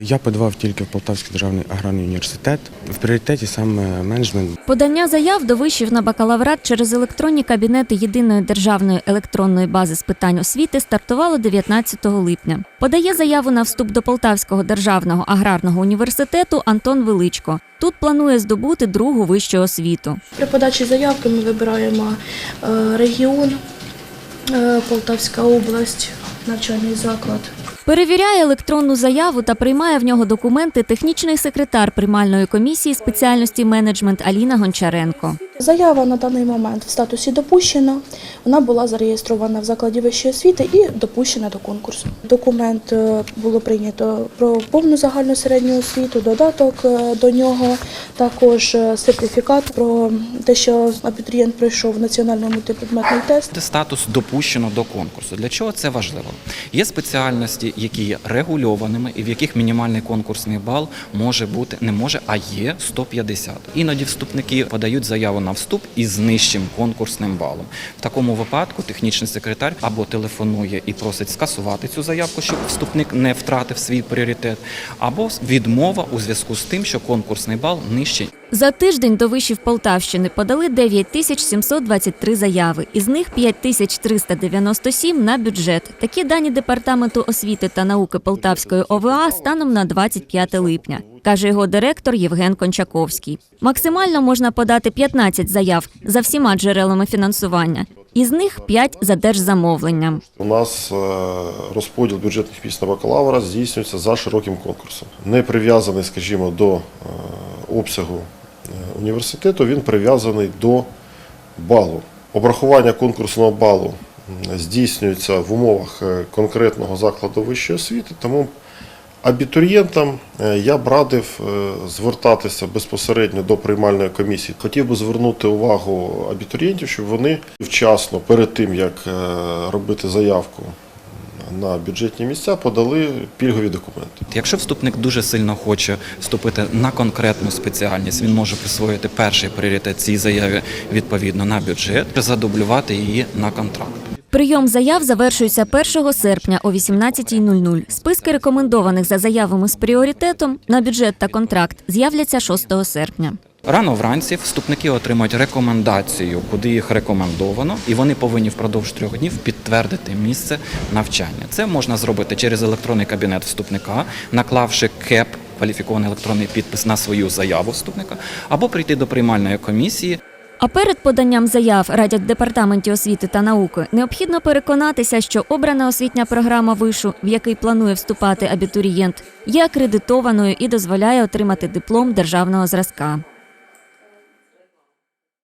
Я подавав тільки в Полтавський державний аграрний університет. В пріоритеті саме менеджмент. Подання заяв до вишів на бакалаврат через електронні кабінети єдиної державної електронної бази з питань освіти стартувало 19 липня. Подає заяву на вступ до Полтавського державного аграрного університету Антон Величко. Тут планує здобути другу вищу освіту. При подачі заявки ми вибираємо е, регіон, е, Полтавська область, навчальний заклад. Перевіряє електронну заяву та приймає в нього документи технічний секретар приймальної комісії спеціальності менеджмент Аліна Гончаренко. Заява на даний момент в статусі допущена. Вона була зареєстрована в закладі вищої освіти і допущена до конкурсу. Документ е, було прийнято про повну загальну середню освіту, додаток е, до нього, також е, сертифікат про те, що абітурієнт пройшов національний мультипредметний тест. Статус допущено до конкурсу. Для чого це важливо? Є спеціальності, які є регульованими і в яких мінімальний конкурсний бал може бути не може, а є 150. Іноді вступники подають заяву на вступ із нижчим конкурсним балом. В такому випадку технічний секретар або телефонує і просить скасувати цю заявку, щоб вступник не втратив свій пріоритет, або відмова у зв'язку з тим, що конкурсний бал нижчий. За тиждень до вишів Полтавщини подали 9723 заяви, із них 5397 на бюджет. Такі дані Департаменту освіти та науки Полтавської ОВА станом на 25 липня, каже його директор Євген Кончаковський. Максимально можна подати 15 заяв за всіма джерелами фінансування, із них 5 за держзамовленням. У нас е, розподіл бюджетних місць на бакалавра здійснюється за широким конкурсом. Не прив'язаний, скажімо, до е, обсягу університету, він прив'язаний до балу. Обрахування конкурсного балу здійснюється в умовах е, конкретного закладу вищої освіти, тому абітурієнтам е, я б радив е, звертатися безпосередньо до приймальної комісії. Хотів би звернути увагу абітурієнтів, щоб вони вчасно, перед тим як робити заявку на бюджетні місця, подали пільгові документи. Якщо вступник дуже сильно хоче вступити на конкретну спеціальність, він може присвоїти перший пріоритет цій заяві відповідно на бюджет, задублювати її на контракт. Прийом заяв завершується 1 серпня о 18.00. Списки рекомендованих за заявами з пріоритетом на бюджет та контракт з'являться 6 серпня. Рано вранці вступники отримують рекомендацію, куди їх рекомендовано, і вони повинні впродовж трьох днів підтвердити місце навчання. Це можна зробити через електронний кабінет вступника, наклавши КЕП, кваліфікований електронний підпис на свою заяву вступника, або прийти до приймальної комісії. А перед поданням заяв радять департаменті освіти та науки необхідно переконатися, що обрана освітня програма вишу, в який планує вступати абітурієнт, є акредитованою і дозволяє отримати диплом державного зразка.